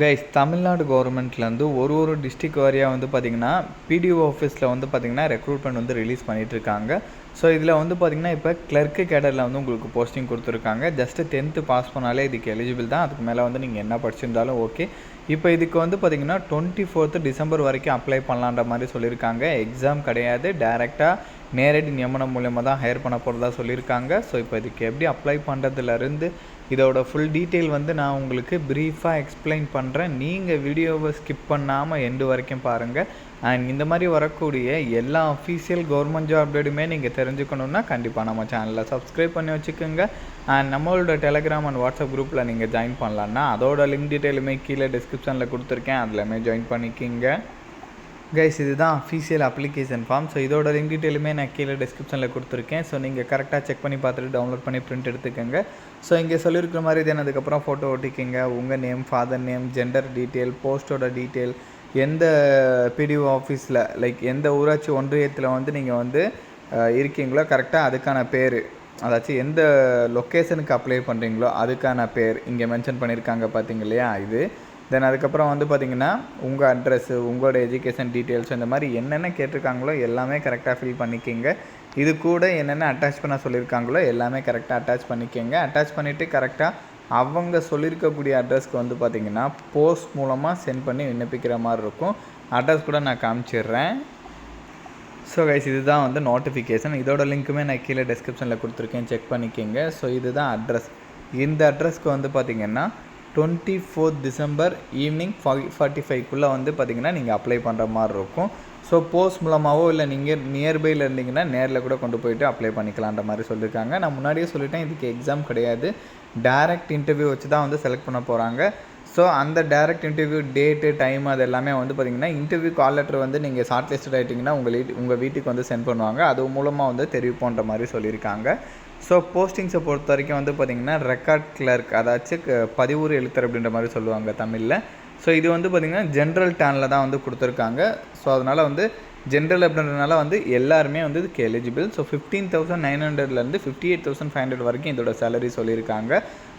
Guys Tamil Nadu கவர்மெண்ட்லேருந்து ஒரு ஒரு டிஸ்ட்ரிக் வாரியாக வந்து பார்த்திங்கன்னா பிடிஓ ஆஃபீஸில் வந்து பார்த்திங்கன்னா ரெக்ரூட்மெண்ட் வந்து ரிலீஸ் பண்ணிகிட்ருக்காங்க இருக்காங்க ஸோ இதில் வந்து பார்த்திங்கன்னா இப்போ கிளர்க்கு கேடரில் வந்து உங்களுக்கு போஸ்டிங் கொடுத்துருக்காங்க. ஜஸ்ட்டு டென்த்து பாஸ் பண்ணாலே இதுக்கு எலிஜிபிள் தான். அதுக்கு மேலே வந்து நீங்கள் என்ன படிச்சிருந்தாலும் ஓகே இப்போ இதுக்கு வந்து பார்த்திங்கன்னா டுவெண்ட்டி ஃபோர்த்து டிசம்பர் வரைக்கும் அப்ளை பண்ணலான்ற மாதிரி சொல்லியிருக்காங்க எக்ஸாம் கிடையாது. டேரெக்டாக நேரடி நியமனம் மூலயமா தான் ஹையர் பண்ண போகிறதா சொல்லியிருக்காங்க ஸோ இப்போ இதுக்கு எப்படி அப்ளை பண்ணுறதுலேருந்து இதோட ஃபுல் டீட்டெயில் வந்து நான் உங்களுக்கு ப்ரீஃபாக எக்ஸ்பிளைன் பண்ணுறேன் நீங்கள் வீடியோவை ஸ்கிப் பண்ணாமல் எண்டு வரைக்கும் பாருங்கள் அண்ட் இந்த மாதிரி வரக்கூடிய எல்லா அஃபீஷியல் கவர்மெண்ட் ஜாப் அப்டேட்டுமே நீங்கள் தெரிஞ்சுக்கணுன்னா கண்டிப்பாக நம்ம சேனலில் சப்ஸ்கிரைப் பண்ணி வச்சுக்கோங்க. அண்ட் நம்மளோட டெலகிராம் அண்ட் வாட்ஸ்அப் குரூப்பில் நீங்கள் ஜாயின் பண்ணலான்னா அதோட லிங்க் டீட்டெயிலுமே கீழே டிஸ்கிரிப்ஷனில் கொடுத்துருக்கேன். அதில் ஜாயின் பண்ணிக்கிங்க. கைஸ் இதுதான் அஃபீஷியல் அப்ளிகேஷன் ஃபார்ம் ஸோ இதோட லிங்க் டீட்டெயிலுமே நான் கீழே டிஸ்கிரிப்ஷனில் கொடுத்துருக்கேன். ஸோ நீங்கள் கரெக்டாக செக் பண்ணி பார்த்துட்டு டவுன்லோட் பண்ணி பிரிண்ட் எடுத்துக்கோங்க. ஸோ இங்கே சொல்லியிருக்கிற மாதிரி தென் அதுக்கப்புறம் ஃபோட்டோ ஒட்டிக்கிங்க. உங்கள் name father name gender detail போஸ்ட்டோட detail எந்த பிடிஓ ஆஃபீஸில் லைக் எந்த ஊராட்சி ஒன்றியத்தில் வந்து நீங்கள் வந்து இருக்கீங்களோ கரெக்டாக அதுக்கான பேர் அதாச்சும் எந்த லொக்கேஷனுக்கு அப்ளை பண்ணுறீங்களோ அதுக்கான பேர் இங்கே மென்ஷன் பண்ணியிருக்காங்க பார்த்தீங்க இல்லையா? இது தென் அதுக்கப்புறம் வந்து பார்த்திங்கன்னா உங்கள் அட்ரஸ்ஸு உங்களோட எஜுகேஷன் டீட்டெயில்ஸ் இந்த மாதிரி என்னென்ன கேட்டிருக்காங்களோ எல்லாமே கரெக்டாக ஃபில் பண்ணிக்கிங்க. இது கூட என்னென்ன அட்டாச் பண்ண சொல்லியிருக்காங்களோ எல்லாமே கரெக்டாக அட்டாச் பண்ணிக்கோங்க. அட்டாச் பண்ணிவிட்டு கரெக்டாக அவங்க சொல்லியிருக்கக்கூடிய அட்ரஸ்க்கு வந்து பார்த்திங்கன்னா போஸ்ட் மூலமாக சென்ட் பண்ணி விண்ணப்பிக்கிற மாதிரி இருக்கும். அட்ரஸ் கூட நான் காமிச்சிடுறேன் ஸோ கைஸ் இதுதான் வந்து நோட்டிஃபிகேஷன் இதோட லிங்க்குமே நான் கீழே டிஸ்கிரிப்ஷனில் கொடுத்துருக்கேன். செக் பண்ணிக்கோங்க. ஸோ இதுதான் அட்ரஸ் இந்த அட்ரஸ்க்கு வந்து பார்த்தீங்கன்னா twenty fourth December evening five forty ஃபைவ்க்குள்ளே வந்து பார்த்தீங்கன்னா நீங்கள் அப்ளை பண்ணுற மாதிரி இருக்கும். ஸோ போஸ்ட் மூலமாகவோ இல்லை நீங்கள் நியர்பையில் இருந்தீங்கன்னா நேரில் கூட கொண்டு போயிட்டு அப்ளை பண்ணிக்கலான்ற மாதிரி சொல்லியிருக்காங்க நான் முன்னாடியே சொல்லிட்டேன் இதுக்கு எக்ஸாம் கிடையாது. டேரக்ட் இன்டர்வியூ வச்சு தான் வந்து செலக்ட் பண்ண போகிறாங்க ஸோ அந்த டேரக்ட் இன்டர்வியூ டேட்டு டைம் அது எல்லாமே வந்து பார்த்தீங்கன்னா இன்டர்வியூ கால் லெட்டர் வந்து நீங்கள் ஷார்ட் லிஸ்டட் ஆகிட்டிங்கன்னா உங்கள் வீட்டு உங்கள் வீட்டுக்கு வந்து சென்ட் பண்ணுவாங்க. அது மூலமாக வந்து தெரிவிப்போன்ற மாதிரி சொல்லியிருக்காங்க. ஸோ போஸ்டிங்ஸை பொறுத்த வரைக்கும் வந்து பார்த்தீங்கன்னா ரெக்கார்ட் கிளர்க் அதாச்சும் க- பதிவுறு எழுத்தர் அப்படின்ற மாதிரி சொல்லுவாங்க தமிழில். ஸோ இது வந்து பார்த்திங்கன்னா ஜென்ரல் டேனில் தான் வந்து கொடுத்துருக்காங்க. ஸோ அதனால் வந்து ஜென்ரல் அப்படின்றதுனால வந்து எல்லாருமே வந்து இதுக்கு eligible so fifteen thousand nine ஹண்ட்ரட்லேருந்து fifty eight thousand five hundred வரைக்கும் இதோட சேலரி சொல்லியிருக்காங்க.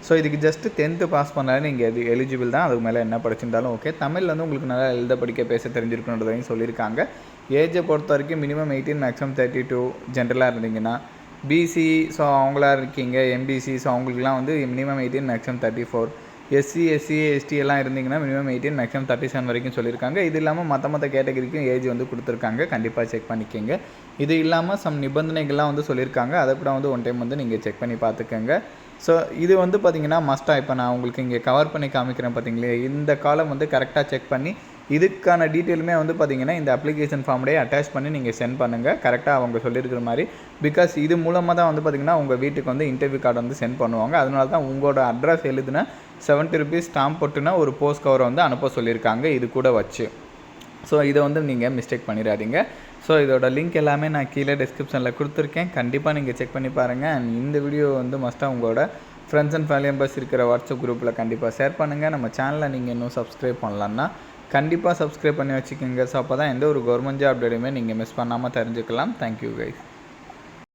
ஸோ இதுக்கு ஜஸ்ட் டென்த்து பாஸ் பண்ணாலே நீங்கள் இது எலிஜிபிள் தான். அதுக்கு மேலே என்ன படிச்சிருந்தாலும் ஓகே தமிழில் வந்து உங்களுக்கு நல்லா எழுத படிக்க பேச தெரிஞ்சிருக்குன்றதையும் சொல்லியிருக்காங்க. ஏஜை பொறுத்த வரைக்கும் minimum eighteen maximum thirty two ஜென்ரலாக இருந்தீங்கன்னா பிசி ஸோ அவங்களா இருக்கீங்க எம்பிசி ஸோ அவங்களுக்குலாம் வந்து minimum eighteen maximum thirty four SC SC ST எல்லாம் இருந்தீங்கன்னா minimum eighteen maximum thirty seven வரைக்கும் சொல்லியிருக்காங்க. இது இல்லாமல் மற்ற மற்ற கேட்டகரிக்கும் ஏஜ் வந்து கொடுத்துருக்காங்க. கண்டிப்பாக செக் பண்ணிக்கோங்க. இது இல்லாமல் சம் நிபந்தனைகள்லாம் வந்து சொல்லியிருக்காங்க. அதை கூட வந்து ஒன் டைம் வந்து நீங்கள் செக் பண்ணி பார்த்துக்கோங்க. ஸோ இது வந்து பார்த்தீங்கன்னா மஸ்ட்டாக இப்போ நான் உங்களுக்கு இங்கே கவர் பண்ணி காமிக்கிறேன் பார்த்தீங்களே இந்த காலம் வந்து கரெக்டாக செக் பண்ணி இதுக்கான டீட்டெயிலுமே வந்து பார்த்தீங்கன்னா இந்த அப்ளிகேஷன் ஃபார்ம்லேயே அட்டாச் பண்ணி நீங்கள் சென்ட் பண்ணுங்கள் கரெக்டாக அவங்க சொல்லியிருக்கிற மாதிரி. பிகாஸ் இது மூலமாக தான் வந்து பார்த்தீங்கன்னா உங்கள் வீட்டுக்கு வந்து இன்டர்வியூ கார்டு வந்து சென்ட் பண்ணுவாங்க. அதனால தான் உங்களோட அட்ரஸ் எழுதுனா செவன்ட்டி ருபீஸ் ஸ்டாம்ப் போட்டுனா ஒரு போஸ்ட் கவரை வந்து அனுப்ப சொல்லியிருக்காங்க. இது கூட வச்சு. ஸோ இதை வந்து நீங்கள் மிஸ்டேக் பண்ணிடாதீங்க. ஸோ இதோட லிங்க் எல்லாமே நான் கீழே டிஸ்கிரிப்ஷனில் கொடுத்துருக்கேன். கண்டிப்பாக நீங்கள் செக் பண்ணி பாருங்கள் அண்ட் இந்த வீடியோ வந்து மஸ்ட்டாக உங்களோட ஃப்ரெண்ட்ஸ் அண்ட் ஃபேமிலி மெம்பர்ஸ் இருக்கிற வாட்ஸ்அப் குரூப்பில் கண்டிப்பாக ஷேர் பண்ணுங்கள் நம்ம சேனலை நீங்கள் இன்னும் சப்ஸ்கிரைப் பண்ணலான்னா கண்டிப்பாக சப்ஸ்கிரைப் பண்ணி வச்சுக்கோங்க. ஸோ அப்போ தான் எந்த ஒரு கவர்மெண்ட் ஜாப் அப்டேட்டுமே நீங்கள் மிஸ் பண்ணாமல் தெரிஞ்சுக்கலாம். Thank you guys